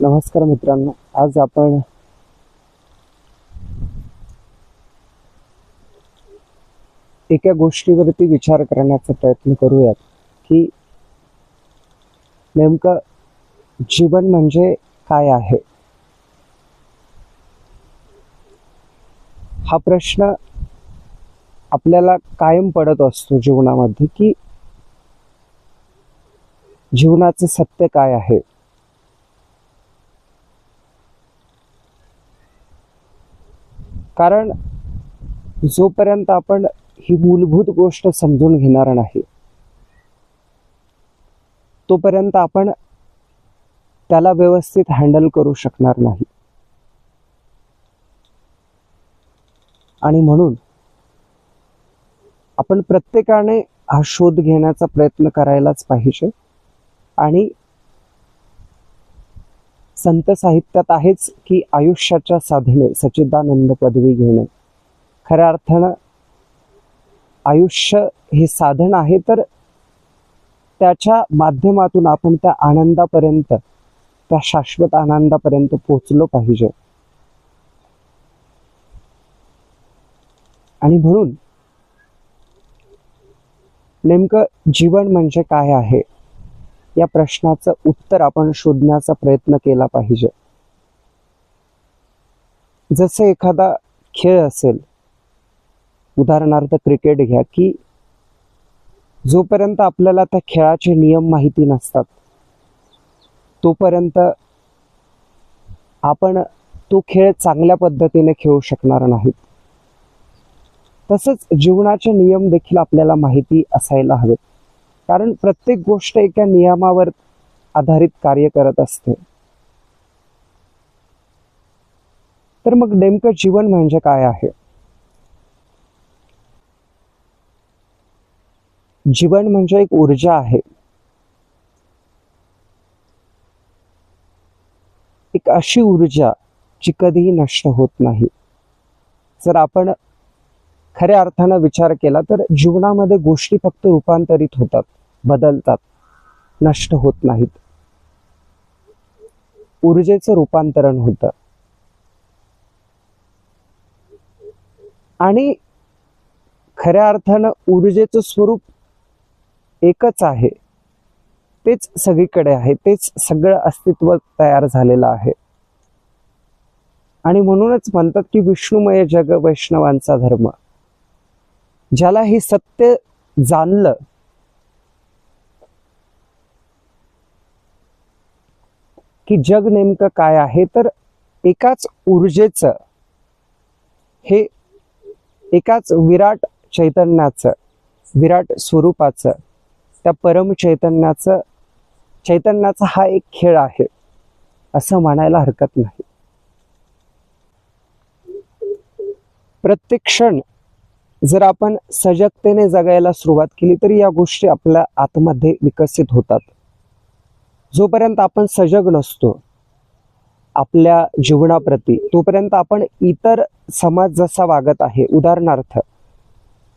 नमस्कार मित्रांनो आज आपण एका गोष्टीवरती विचार करण्याचा प्रयत्न करूयात की नेमकं जीवन म्हणजे काय आहे? हा प्रश्न आपल्याला कायम पडत असतो जीवनामध्ये की जीवनाचं सत्य काय आहे? कारण जोपर्यंत आपण ही मूलभूत गोष्ट समजून घेणार नाही तोपर्यंत आपण त्याला व्यवस्थित हँडल करू शकणार नाही. आणि म्हणून आपण प्रत्येकाने हा शोध घेण्याचा प्रयत्न करायलाच पाहिजे आणि संत साहित्यात आहेच की आयुष्याच्या साधने सच्चिदानंद पदवी घेणे. खऱ्या अर्थानं आयुष्य हे साधन आहे तर त्याच्या माध्यमातून आपण त्या आनंदापर्यंत त्या शाश्वत आनंदापर्यंत पोचलो पाहिजे. आणि म्हणून नेमकं जीवन म्हणजे काय आहे? या प्रश्नाचं उत्तर आपण शोधण्याचा प्रयत्न केला पाहिजे. जसं एखादा खेळ असेल उदाहरणार्थ क्रिकेट घ्या की जोपर्यंत आपल्याला त्या खेळाचे नियम माहिती नसतात तोपर्यंत आपण तो खेळ चांगल्या पद्धतीने खेळू शकणार नाहीत. तसंच जीवनाचे नियम देखील आपल्याला माहिती असायला हवेत. कारण प्रत्येक गोष्ट एका नियमावर आधारित कार्य करत असते. तर मग नेमकं जीवन म्हणजे काय आहे? जीवन म्हणजे एक ऊर्जा आहे. एक अशी ऊर्जा जी कधीही नष्ट होत नाही. जर आपण खऱ्या अर्थानं विचार केला तर जीवनामध्ये गोष्टी फक्त रूपांतरित होतात. बदलतात. नष्ट होत नाहीत. ऊर्जेचं रूपांतरण होतं. आणि खऱ्या अर्थानं ऊर्जेचं स्वरूप एकच आहे. तेच सगळीकडे आहे. तेच सगळं अस्तित्व तयार झालेलं आहे. आणि म्हणूनच म्हणतात की विष्णुमय जग वैष्णवांचा धर्म. ज्याला हे सत्य जाणलं की जग नेमकं काय आहे? तर एकाच ऊर्जेचं हे एकाच विराट चैतन्याचं विराट स्वरूपाचं त्या परम चैतन्याचं चैतन्याचा हा एक खेळ आहे असं म्हणायला हरकत नाही. प्रत्येक क्षण जर आपण सजगतेने जगायला सुरुवात केली तर या गोष्टी आपल्या आतमध्ये विकसित होतात. जोपर्यंत आपण सजग नसतो आपल्या जीवनाप्रती तोपर्यंत आपण इतर समाज जसा वागत आहे उदाहरणार्थ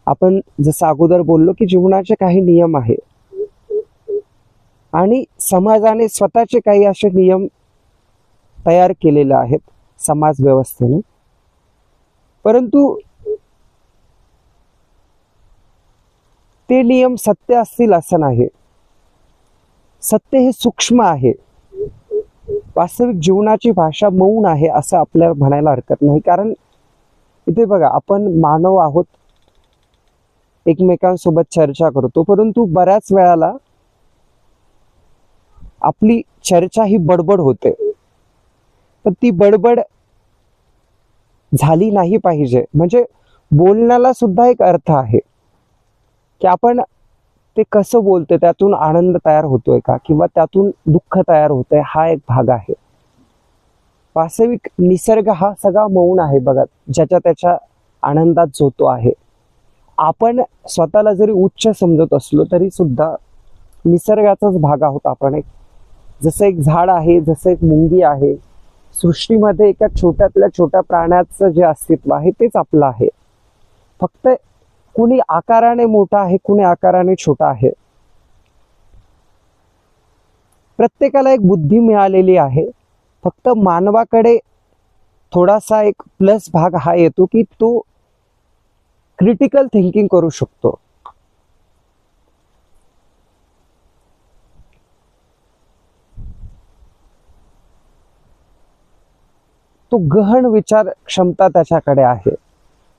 आपण जसं अगोदर बोललो की जीवनाचे काही नियम आहे आणि समाजाने स्वतःचे काही असे नियम तयार केलेले आहेत समाज व्यवस्थेने. परंतु ते नियम सत्य असतील असं नाही. सत्य हे सूक्ष्म आहे. वास्तविक जीवनाची भाषा मौन आहे असं आपल्याला म्हणायला हरकत नाही. कारण इथे बघा आपण मानव आहोत. एकमेकांसोबत चर्चा करतो. परंतु बऱ्याच वेळाला आपली चर्चा ही बडबड होते. तर ती बडबड झाली नाही पाहिजे. म्हणजे बोलण्याला सुद्धा एक अर्थ आहे. की आपण ते कसं बोलतोय त्यातून आनंद तयार होतोय का? किंवा त्यातून दुःख तयार होतंय हा एक भाग आहे. वास्तविक निसर्ग हा सगळा मौन आहे बघा ज्याच्या त्याच्या आनंदात जोतो आहे. आपण स्वतःला जरी उच्च समजत असलो तरी सुद्धा निसर्गाचाच भाग आहोत आपण एक. जसं एक झाड आहे जसं एक मुंगी आहे सृष्टीमध्ये एका छोट्यातल्या छोट्या प्राण्याचं जे अस्तित्व आहे तेच आपलं आहे. फक्त कुणी आकाराने मोठा आहे कुणी आकाराने छोटा आहे. प्रत्येकाला एक बुद्धी मिळालेली आहे. फक्त मानवाकडे थोडासा एक प्लस भाग हा येतो की तो क्रिटिकल थिंकिंग करू शकतो. तो गहन विचार क्षमता त्याच्याकडे आहे.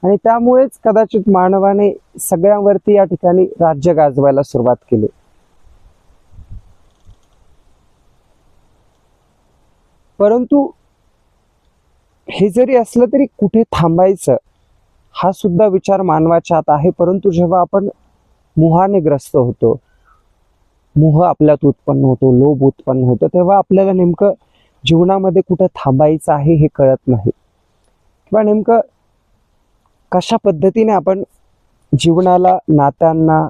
आणि त्यामुळेच कदाचित मानवाने सगळ्यांवरती या ठिकाणी राज्य गाजवायला सुरुवात केली. परंतु हे जरी असलं तरी कुठे थांबायचं हा सुद्धा विचार मानवाच्या आत आहे. परंतु जेव्हा आपण मोहाने ग्रस्त होतो मोह आपल्यात उत्पन्न होतो लोभ उत्पन्न होतो तेव्हा आपल्याला नेमकं जीवनामध्ये कुठं थांबायचं आहे हे कळत नाही. किंवा नेमकं कशा पद्धतीने आपण जीवनाला नात्यांना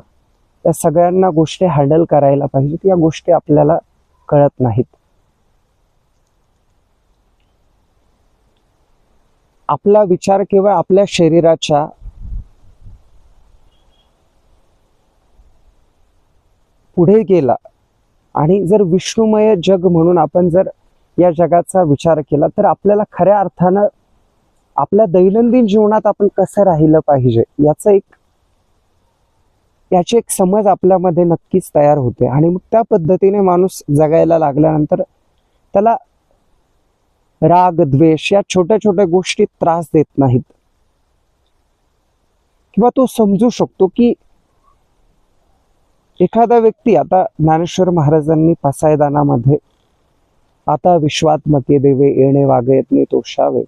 या सगळ्यांना गोष्टी हँडल करायला पाहिजेत या गोष्टी आपल्याला कळत नाहीत. आपला विचार केवळ आपल्या शरीराच्या पुढे गेला आणि जर विष्णुमय जग म्हणून आपण जर या जगाचा विचार केला तर आपल्याला खऱ्या अर्थानं आपल्या दैनंदिन जीवनात आपण कसं राहिलं पाहिजे याचं एक याची एक समज आपल्यामध्ये नक्कीच तयार होते. आणि मग त्या पद्धतीने माणूस जगायला लागल्यानंतर त्याला राग द्वेष या छोट्या छोट्या गोष्टी त्रास देत नाहीत. किंवा तो समजू शकतो की एखादा व्यक्ती आता ज्ञानेश्वर महाराजांनी पसायदानामध्ये आता विश्वात मते देवे येणे वागयत नाही तोषावे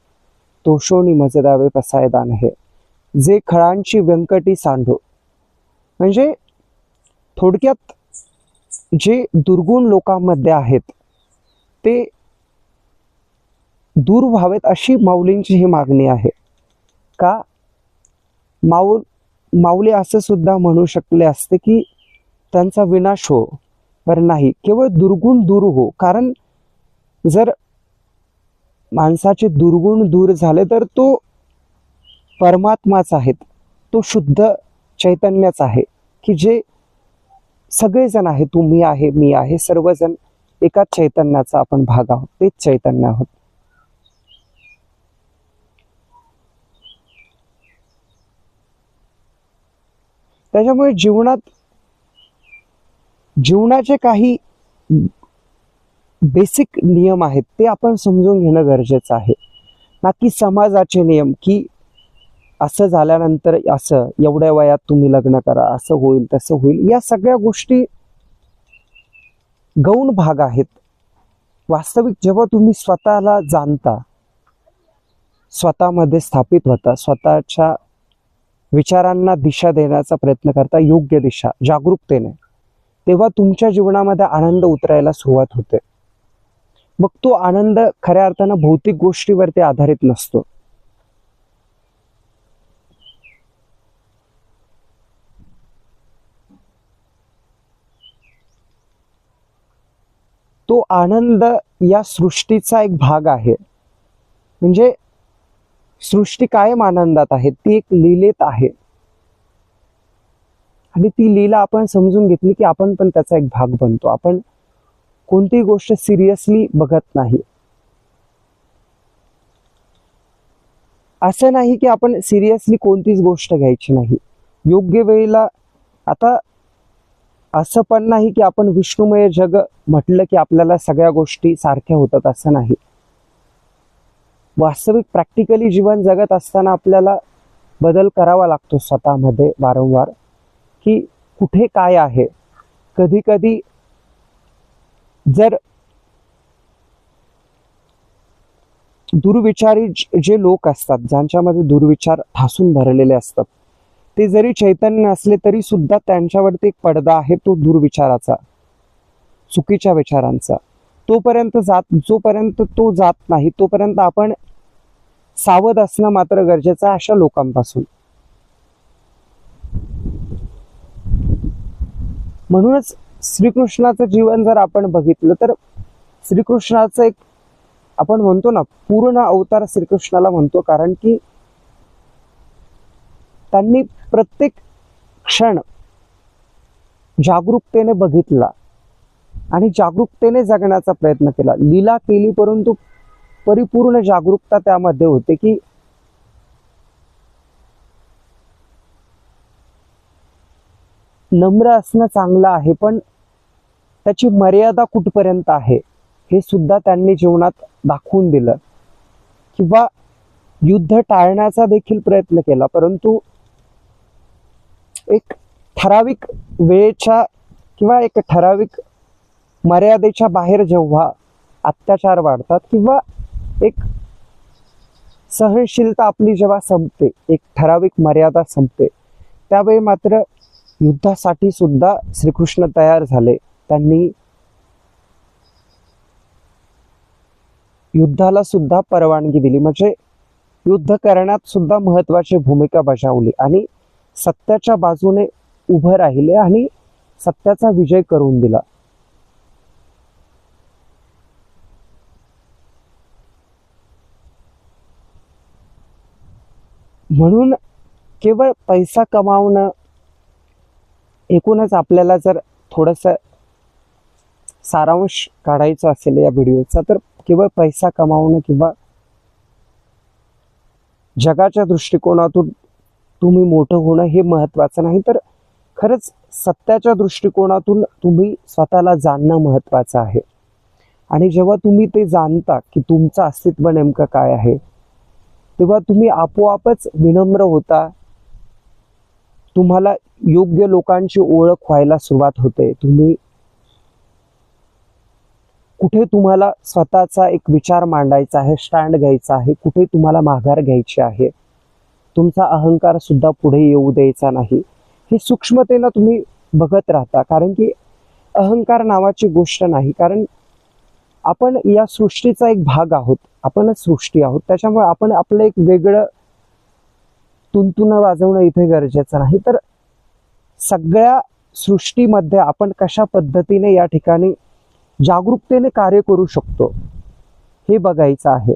तोषोनी मजदावे पसायदान हे. जे खळांची व्यंकटी सांडो म्हणजे थोडक्यात जे दुर्गुण लोकांमध्ये आहेत ते दूर व्हावेत अशी माऊलींची ही मागणी आहे. का? माऊल माऊली असं सुद्धा म्हणू शकले असते की त्यांचा विनाश हो पर नाही. केवळ दुर्गुण दूर हो. कारण जर माणसाचे दुर्गुण दूर झाले तर तो परमात्माच आहेत. तो शुद्ध चैतन्यच आहे की जे सगळेजण आहे तू मी आहे मी आहे सर्वजण एकाच चैतन्याचा आपण भाग आहोत तेच चैतन्य आहोत. त्याच्यामुळे जीवनात जीवनाचे काही बेसिक नियम आहेत ते आपण समजून घेणं गरजेचं आहे. ना की समाजाचे नियम की असं झाल्यानंतर असं एवढ्या वयात तुम्ही लग्न करा असं होईल तसं होईल या सगळ्या गोष्टी गौण भाग आहेत. वास्तविक जेव्हा तुम्ही स्वतःला जाणता स्वतःमध्ये स्थापित होता स्वतःच्या विचारांना दिशा देण्याचा प्रयत्न करता योग्य दिशा जागरूकतेने तेव्हा तुमच्या जीवनामध्ये आनंद उतरायला सुरुवात होते. मग तो आनंद खऱ्या अर्थानं भौतिक गोष्टीवरती आधारित नसतो. तो आनंद या सृष्टीचा एक भाग आहे. म्हणजे सृष्टी कायम आनंदात आहे ती एक लिलेत आहे. आणि ती लीला आपण समजून घेतली की आपण पण त्याचा एक भाग बनतो. आपण कोणतीही गोष्ट सिरियसली बघत नाही. असं नाही की आपण सिरियसली कोणतीच गोष्ट घ्यायची नाही. योग्य वेळेला आता असं पण नाही की आपण विष्णुमय जग म्हटलं की आपल्याला सगळ्या गोष्टी सारख्या होतात असं नाही. वास्तविक प्रॅक्टिकली जीवन जगत असताना आपल्याला बदल करावा लागतो स्वतःमध्ये वारंवार की कुठे काय आहे? कधी कधी जर दुर्विचारी जे लोक असतात ज्यांच्यामध्ये दुर्विचार ठासून भरलेले असतात ते जरी चैतन्य असले तरी सुद्धा त्यांच्यावरती एक पडदा आहे तो दुर्विचाराचा चुकीच्या विचारांचा. तोपर्यंत जात जोपर्यंत तो जात नाही तोपर्यंत आपण सावध असणं मात्र गरजेचं आहे अशा लोकांपासून. म्हणूनच श्रीकृष्णाचं जीवन जर आपण बघितलं तर श्रीकृष्णाचं एक आपण म्हणतो ना पूर्ण अवतार श्रीकृष्णाला म्हणतो कारण की त्यांनी प्रत्येक क्षण जागरूकतेने बघितला आणि जागरूकतेने जगण्याचा प्रयत्न केला. लीला केली परंतु परिपूर्ण जागरूकता त्यामध्ये होते की नम्र असणं चांगलं आहे पण त्याची मर्यादा कुठपर्यंत आहे हे सुद्धा त्यांनी जीवनात दाखवून दिलं. किंवा युद्ध टाळण्याचा देखील प्रयत्न केला परंतु एक ठराविक वेळेच्या किंवा एक ठराविक मर्यादेच्या बाहेर जेव्हा अत्याचार वाढतात किंवा एक सहनशीलता आपली जेव्हा संपते एक ठराविक मर्यादा संपते त्यावेळी मात्र युद्धासाठी सुद्धा श्रीकृष्ण तयार झाले. त्यांनी युद्धाला सुद्धा परवानगी दिली. म्हणजे युद्ध करण्यात सुद्धा महत्वाची भूमिका बजावली आणि सत्याच्या बाजूने उभं राहिले आणि सत्याचा विजय करून दिला. म्हणून केवळ पैसा कमावणं एकूणच आपल्याला जर थोडस सारांश काढायचा असेल या व्हिडिओचा तर केवळ पैसा कमावणं किंवा जगाच्या दृष्टिकोनातून तुम्ही मोठं होणं हे महत्वाचं नाही तर खरंच सत्याच्या दृष्टिकोनातून तुम्ही स्वतःला जाणणं महत्वाचं आहे. आणि जेव्हा तुम्ही ते जाणता की तुमचं अस्तित्व नेमकं काय आहे तेव्हा तुम्ही आपोआपच विनम्र होता. तुम्हाला योग्य लोकांची ओळख व्हायला सुरुवात होते. तुम्ही कुठे तुम्हाला स्वतःचा एक विचार मांडायचा आहे स्टँड घ्यायचा आहे कुठे तुम्हाला माघार घ्यायची आहे तुमचा अहंकार सुद्धा पुढे येऊ द्यायचा नाही हे सूक्ष्मतेनं तुम्ही बघत राहता. कारण की अहंकार नावाची गोष्ट नाही. कारण आपण या सृष्टीचा एक भाग आहोत. आपणच सृष्टी आहोत. त्याच्यामुळे आपण आपलं एक वेगळं तुंतुनं वाजवणं इथे गरजेचं नाही. तर सगळ्या सृष्टीमध्ये आपण कशा पद्धतीने या ठिकाणी जागरूकतेने कार्य करू शकतो. हे बघायचं आहे.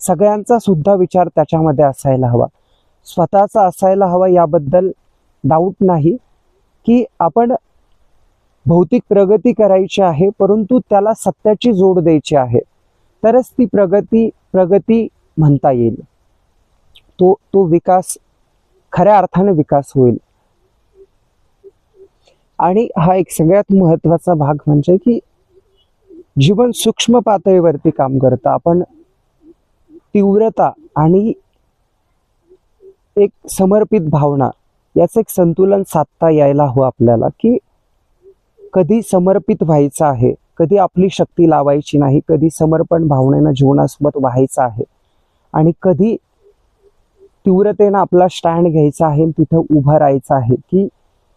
सगळ्यांचा सुद्धा विचार त्याच्यामध्ये असायला हवा. स्वतःचा असायला हवा याबद्दल डाऊट नाही की आपण भौतिक प्रगती करायची आहे परंतु त्याला सत्याची जोड द्यायची आहे. तरच ती प्रगती प्रगती म्हणता येईल. तो तो विकास खऱ्या अर्थाने विकास होईल. आणि हा एक सगळ्यात महत्त्वाचा भाग म्हणजे की जीवन सूक्ष्म पातळीवरती काम करतं. आपण तीव्रता आणि एक समर्पित भावना याचं एक संतुलन साधता यायला हवं आपल्याला की कधी समर्पित व्हायचं आहे कधी आपली शक्ती लावायची नाही कधी समर्पण भावनेनं जीवनासोबत व्हायचं आहे आणि कधी तीव्रतेनं आपला स्टँड घ्यायचा आहे तिथं उभं राहायचं आहे की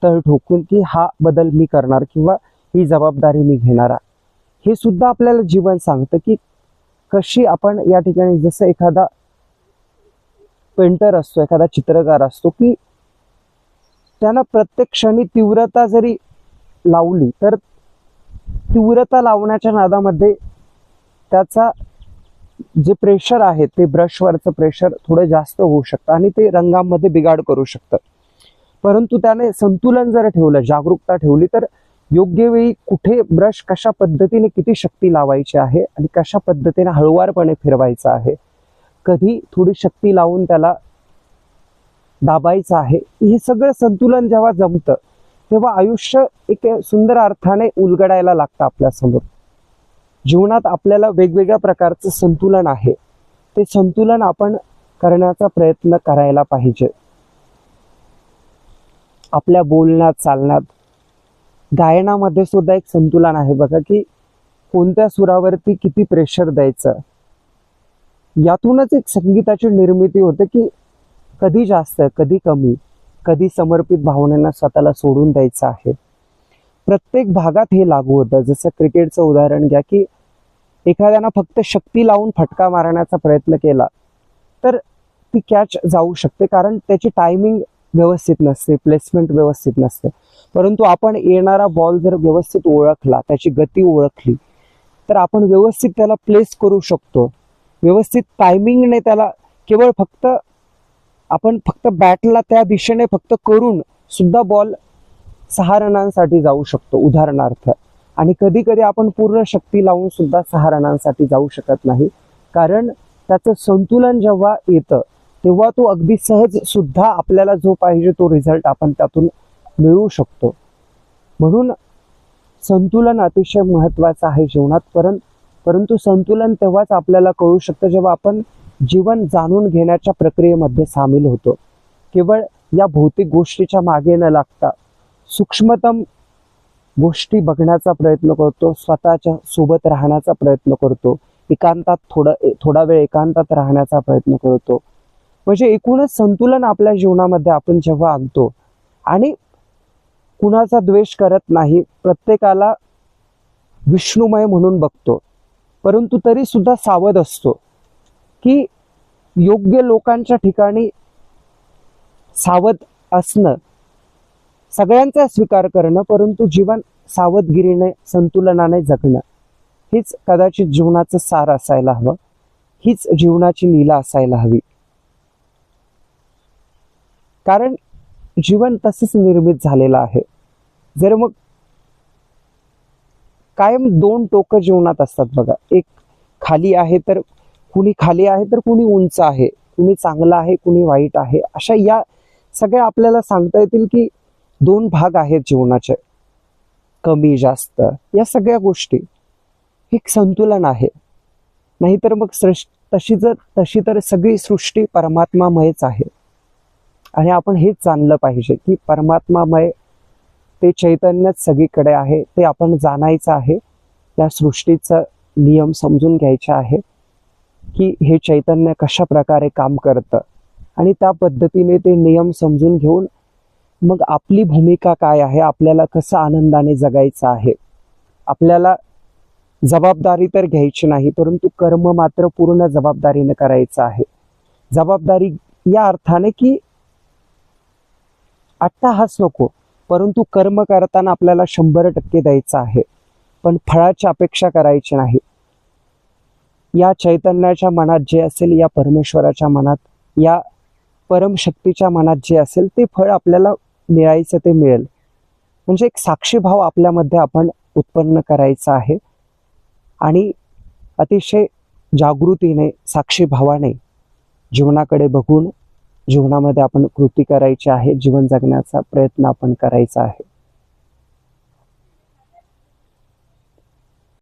तळ ठोकून की हा बदल मी करणार किंवा ही जबाबदारी मी घेणार हे सुद्धा आपल्याला जीवन सांगतं की कशी आपण या ठिकाणी जसं एखादा पेंटर असतो एखादा चित्रकार असतो की त्यानं प्रत्येक क्षणी तीव्रता जरी लावली तर तीव्रता लावण्याच्या नादामध्ये त्याचा जे प्रेशर आहे ते ब्रशवरचं प्रेशर थोडं जास्त होऊ शकतं आणि ते रंगामध्ये बिघाड करू शकतं. परंतु त्याने संतुलन जर ठेवलं जागरूकता ठेवली तर योग्य वेळी कुठे ब्रश कशा पद्धतीने किती शक्ती लावायची आहे आणि कशा पद्धतीने हळुवारपणे फिरवायचं आहे कधी थोडी शक्ती लावून त्याला दाबायचं आहे हे सगळं संतुलन जेव्हा जमतं तेव्हा आयुष्य एक सुंदर अर्थाने उलगडायला लागतं आपल्यासमोर. जीवनात आपल्याला वेगवेगळ्या प्रकारचं संतुलन आहे. ते संतुलन आपण करण्याचा प्रयत्न करायला पाहिजे. आपल्या बोलण्यात चालण्यात. गायनामध्ये सुद्धा एक संतुलन आहे बघा की कोणत्या सुरावरती किती प्रेशर द्यायचं. यातूनच एक संगीताची निर्मिती होते की कधी जास्त कधी कमी कधी समर्पित भावनेनं स्वतःला सोडून द्यायचं आहे. प्रत्येक भागात हे लागू होतं. जसं क्रिकेटचं उदाहरण घ्या की एखाद्यानं फक्त शक्ती लावून फटका मारण्याचा प्रयत्न केला तर ती कॅच जाऊ शकते. कारण त्याची टायमिंग व्यवस्थित नसते प्लेसमेंट व्यवस्थित नसते. परंतु आपण येणारा बॉल जर व्यवस्थित ओळखला त्याची गती ओळखली तर आपण व्यवस्थित त्याला प्लेस करू शकतो. व्यवस्थित टायमिंगने त्याला केवळ फक्त आपण फक्त बॅटला त्या दिशेने फक्त करून सुद्धा बॉल सहा रनांसाठी जाऊ शकतो उदाहरणार्थ. आणि कधी कधी आपण पूर्ण शक्ती लावून सुद्धा सहा रनांसाठी जाऊ शकत नाही. कारण त्याचं संतुलन जेव्हा येतं तेव्हा तो अगदी सहज सुद्धा आपल्याला जो पाहिजे तो रिझल्ट आपण त्यातून मिळवू शकतो. म्हणून संतुलन अतिशय महत्वाचं आहे जीवनात. परं परंतु संतुलन तेव्हाच आपल्याला कळू शकतं जेव्हा आपण जीवन जाणून घेण्याच्या प्रक्रियेमध्ये सामील होतो. केवळ या भौतिक गोष्टीच्या मागे न लागता सूक्ष्मतम गोष्टी बघण्याचा प्रयत्न करतो स्वतःच्या सोबत राहण्याचा प्रयत्न करतो एकांतात थोडं थोडा वेळ एकांतात राहण्याचा प्रयत्न करतो. म्हणजे एकूणच संतुलन आपल्या जीवनामध्ये आपण जेव्हा आणतो आणि कुणाचा द्वेष करत नाही प्रत्येकाला विष्णुमय म्हणून बघतो. परंतु तरी सुद्धा सावध असतो की योग्य लोकांच्या ठिकाणी सावध असणं सगळ्यांचा स्वीकार करणं परंतु जीवन सावधगिरीने संतुलनाने जगणं हीच कदाचित जीवनाचं सार असायला हवं हीच जीवनाची लीला असायला हवी. कारण जीवन तसंच निर्मित झालेलं आहे. जर मग कायम दोन टोकं जीवनात असतात बघा. एक खाली आहे तर कुणी खाली आहे तर कुणी उंच आहे. कुणी चांगलं आहे कुणी वाईट आहे. अशा या सगळ्या आपल्याला सांगता येतील की दोन भाग आहेत जीवनाचे. कमी जास्त या सगळ्या गोष्टी. एक संतुलन आहे. नाहीतर मग सृष्ट तशी जर तशी तर सगळी सृष्टी परमात्मामयच आहे. आणि आपण हेच जाणलं पाहिजे की परमात्मामय ते चैतन्यच सगळीकडे आहे ते आपण जाणायचं आहे या सृष्टीचा नियम समजून घ्यायचा आहे की हे चैतन्य कशा प्रकारे काम करतं. आणि त्या पद्धतीने ते नियम समजून घेऊन मग आपली भूमिका काय आहे आपल्याला कसं आनंदाने जगायचं आहे? आपल्याला जबाबदारी तर घ्यायची नाही परंतु कर्म मात्र पूर्ण जबाबदारीने करायचं आहे. जबाबदारी या अर्थाने की अट्टाहास नको. परंतु कर्म करताना आपल्याला शंभर टक्के द्यायचं आहे. पण फळाची अपेक्षा करायची नाही. या चैतन्याच्या मनात जे असेल या परमेश्वराच्या मनात या परमशक्तीच्या मनात जे असेल ते फळ आपल्याला मिळायचं ते मिळेल. म्हणजे एक साक्षीभाव आपल्यामध्ये आपण उत्पन्न करायचा आहे. आणि अतिशय जागृतीने साक्षीभावाने जीवनाकडे बघून जीवनामध्ये आपण कृती करायची आहे जीवन जगण्याचा प्रयत्न आपण करायचा आहे.